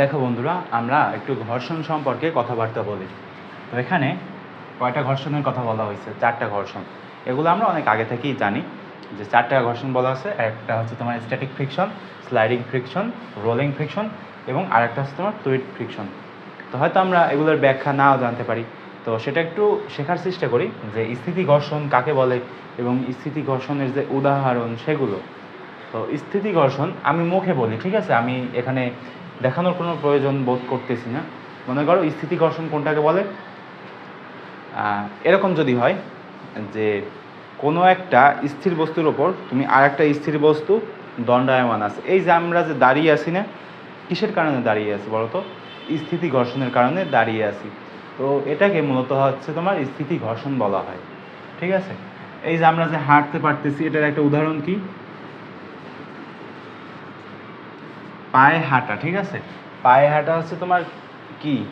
দেখো বন্ধুরা, আমরা একটু ঘর্ষণ সম্পর্কে কথাবার্তা বলি। তো এখানে কয়টা ঘর্ষণের কথা বলা হয়েছে? চারটা ঘর্ষণ। এগুলো আমরা অনেক আগে থেকেই জানি যে চারটা ঘর্ষণ বলা আছে। একটা হচ্ছে তোমার static friction sliding friction rolling friction এবং আরেকটা হচ্ছে তোমার ফ্লুইড ফ্রিকশন তো হয়তো আমরা এগুলোর ব্যাখ্যা নাও জানতে পারি। তো সেটা একটু শেখার চেষ্টা করি যে স্থিতি ঘর্ষণ কাকে বলে এবং স্থিতি ঘর্ষণের যে উদাহরণ সেগুলো। তো স্থিতি ঘর্ষণ আমি মুখে বলি, ঠিক আছে? আমি এখানে দেখানোর কোনো প্রয়োজন বোধ করতেছি না। মনে করো, স্থিতি ঘর্ষণ কোনটাকে বলে? এরকম যদি হয় যে কোনো একটা স্থির বস্তুর ওপর তুমি আর একটা স্থির বস্তু দণ্ডায়মান আছে। এই যে আমরা যে দাঁড়িয়ে আছি না, কিসের কারণে দাঁড়িয়ে আছি বলো তো? স্থিতি ঘর্ষণের কারণে দাঁড়িয়ে আছি। তো এটাকে মূলত হচ্ছে তোমার স্থিতি ঘর্ষণ বলা হয়। ঠিক আছে? এই যে আমরা যে হাঁটতে পারতেছি, এটার একটা উদাহরণ কি? পায়ে হাঁটা, ঠিক আছে? পায়ে হাঁটা হচ্ছে তোমার কি?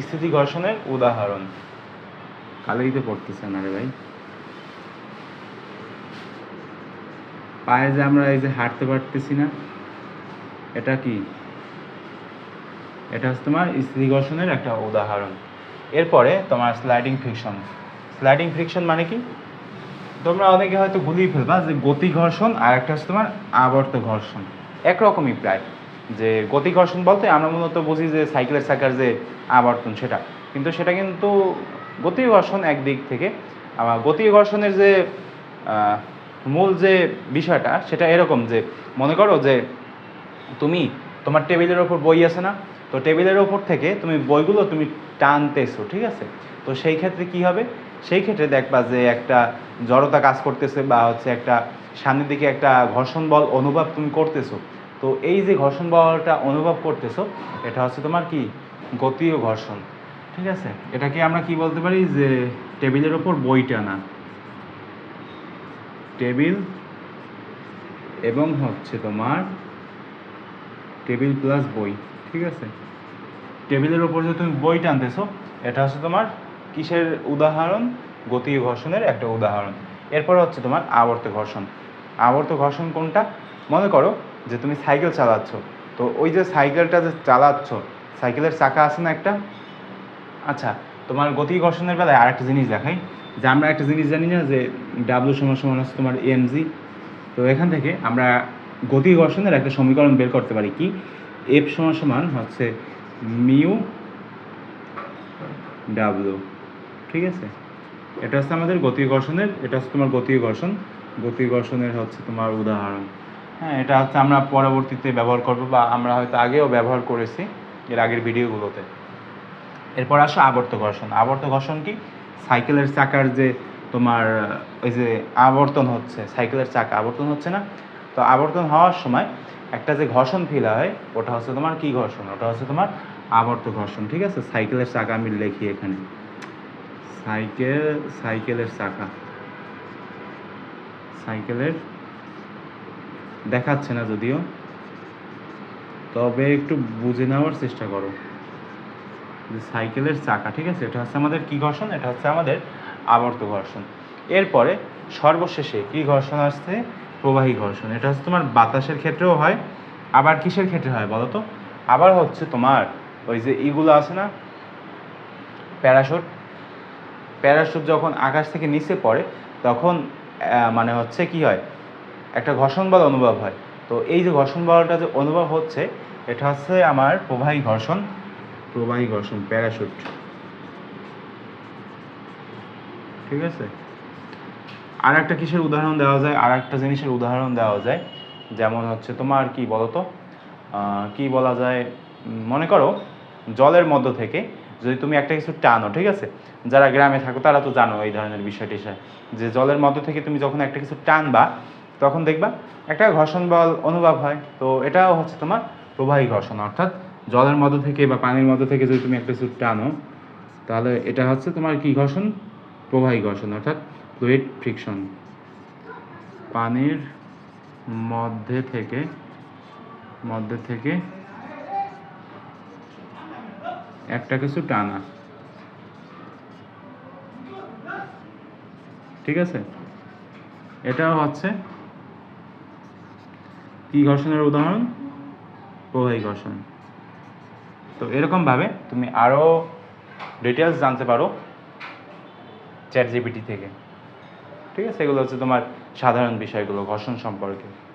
স্থিতি ঘর্ষণের উদাহরণ। কালেইতে পড়তেছে না রে ভাই। পায়ে যে আমরা এই যে হাঁটতে পারতেছি না, এটা কি? এটা হচ্ছে তোমার স্থিতি ঘর্ষণের একটা উদাহরণ। এরপরে তোমার স্লাইডিং ফ্রিকশন স্লাইডিং ফ্রিকশন মানে কি? তোমরা অনেকে হয়তো গুলিয়ে ফেলবা যে গতি ঘর্ষণ আর একটা হচ্ছে তোমার আবর্ত ঘর্ষণ। একরকমই প্রায়। যে গতি ঘর্ষণ বলতে আমরা মূলত বুঝি যে সাইকেলের চাকার যে আবর্তন সেটা। কিন্তু সেটা কিন্তু গতি ঘর্ষণ একদিক থেকে, আবার গতি ঘর্ষণের যে মূল যে বিষয়টা সেটা এরকম যে, মনে করো যে তুমি, তোমার টেবিলের ওপর বই আছে না? তো টেবিলের ওপর থেকে তুমি বইগুলো তুমি টানতেছো, ঠিক আছে? তো সেই ক্ষেত্রে কি হবে? সেই ক্ষেত্রে দেখবা যে একটা জড়তা কাজ করতেছে বা হচ্ছে একটা সামনের দিকে একটা ঘর্ষণ বল অনুভব তুমি করতেছো। তো এই যে ঘর্ষণ বলটা অনুভব করতেছো, এটা হচ্ছে তোমার কি? গতীয় ঘর্ষণ, ঠিক আছে? এটাকে আমরা কি বলতে পারি? যে টেবিলের ওপর বই টানা। টেবিল এবং হচ্ছে তোমার টেবিল প্লাস বই, ঠিক আছে? টেবিলের ওপর যে তুমি বই টানতেছো, এটা হচ্ছে তোমার কিসের উদাহরণ? গতীয় ঘর্ষণের একটা উদাহরণ। এরপর হচ্ছে তোমার আবর্ত ঘর্ষণ। আবর্ত ঘর্ষণ কোনটা? মনে করো যে তুমি সাইকেল চালাচ্ছ। তো ওই যে সাইকেলটা যে চালাচ্ছ, সাইকেলের চাকা আছে না একটা? আচ্ছা তোমার গতি ঘর্ষণের বেলায় আরেকটা জিনিস দেখাই। যে আমরা একটা জিনিস জানি না যে ডাব্লু সমান সমান হচ্ছে তোমার এমজি তো এখান থেকে আমরা গতি ঘর্ষণের একটা সমীকরণ বের করতে পারি কি? এফ সমান সমান হচ্ছে মিউ ডাব্লু ঠিক আছে? এটা হচ্ছে আমাদের গতি ঘর্ষণের, এটা হচ্ছে তোমার গতি ঘর্ষণ। গতি ঘর্ষণের হচ্ছে তোমার উদাহরণ। হ্যাঁ এটা হচ্ছে আমরা পরবর্তীতে ব্যবহার করব বা আমরা হয়তো আগেও ব্যবহার করেছি এর আগের ভিডিওগুলোতে। এরপর আসো আবর্ত ঘর্ষণ। আবর্ত ঘর্ষণ কি? সাইকেলের চাকার যে তোমার, ওই যে আবর্তন হচ্ছে, সাইকেলের চাকা, আবর্তন হচ্ছে না? তো আবর্তন হওয়ার সময় একটা যে ঘর্ষণ ফিল হয়, ওটা হচ্ছে তোমার কি ঘর্ষণ? ওটা হচ্ছে তোমার আবর্ত ঘর্ষণ, ঠিক আছে? সাইকেলের চাকা আমি লিখি এখানে। সাইকেল, সাইকেলের চাকা। সাইকেলের দেখাচ্ছে না যদিও। তবে একটু বুঝে নেওয়ার চেষ্টা করো। যে সাইকেলের চাকা, ঠিক আছে? এটা হচ্ছে আমাদের কি ঘর্ষণ? এটা হচ্ছে আমাদের আবর্ত ঘর্ষণ। এরপরে সর্বশেষে কি ঘর্ষণ আসছে? প্রবাহী ঘর্ষণ। এটা হচ্ছে তোমার বাতাসের ক্ষেত্রেও হয়, আবার কিসের ক্ষেত্রে হয় বলো তো? আবার হচ্ছে তোমার ওই যে ইগুলো আছে না? প্যারাশুট। প্যারাশুট যখন আকাশ থেকে নিচে পড়ে, তখন মানে হচ্ছে কি হয়? একটা ঘর্ষণ বল অনুভব হয়। তো এই যে ঘর্ষণ বলটা যে অনুভব হচ্ছে, এটা হচ্ছে আমার প্রবাহী ঘর্ষণ প্রবাহী ঘর্ষণ প্যারাশুট ঠিক আছে? আর একটা কিসের উদাহরণ দেওয়া যায়? আর একটা জিনিসের উদাহরণ দেওয়া যায়, যেমন হচ্ছে তোমার কি বলতো? কি বলা যায়? মনে করো, জলের মধ্য থেকে যদি তুমি একটা কিছু টানো, ঠিক আছে? যারা গ্রামে থাকো, তারা তো জানো এই ধরনের বিষয়টি যে জলের মধ্য থেকে তুমি যখন একটা কিছু টানবা তখন দেখবা একটা ঘর্ষণ বল অনুভব হয়। তো এটাও হচ্ছে তোমার প্রবাহী ঘর্ষণ, অর্থাৎ জলের মধ্য থেকে বা পানির মধ্য থেকে যদি তুমি একটা কিছু টানো, তাহলে এটা হচ্ছে তোমার কি ঘর্ষণ? প্রবাহী ঘর্ষণ, অর্থাৎ ফ্লুইড ফ্রিকশন পানির মধ্যে থেকে মধ্যে থেকে একটা কিছু টানা। ঠিক আছে? এটাও হচ্ছে কি ঘর্ষণের উদাহরণ? প্রবাহী ঘর্ষণ। তো এরকমভাবে তুমি আরও ডিটেলস জানতে পারো চ্যাট জিপিটি থেকে। ঠিক আছে? এগুলো হচ্ছে তোমার সাধারণ বিষয়গুলো, ঘর্ষণ সম্পর্কে।